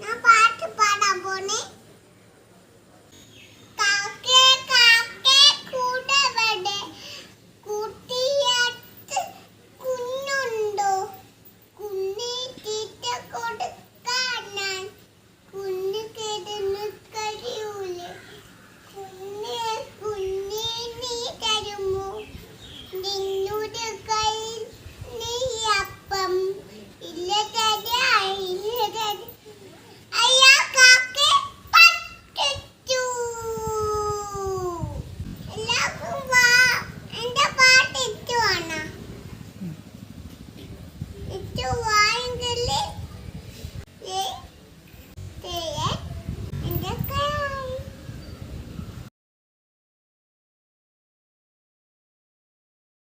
நான் பாட்டு பாட போனேன். do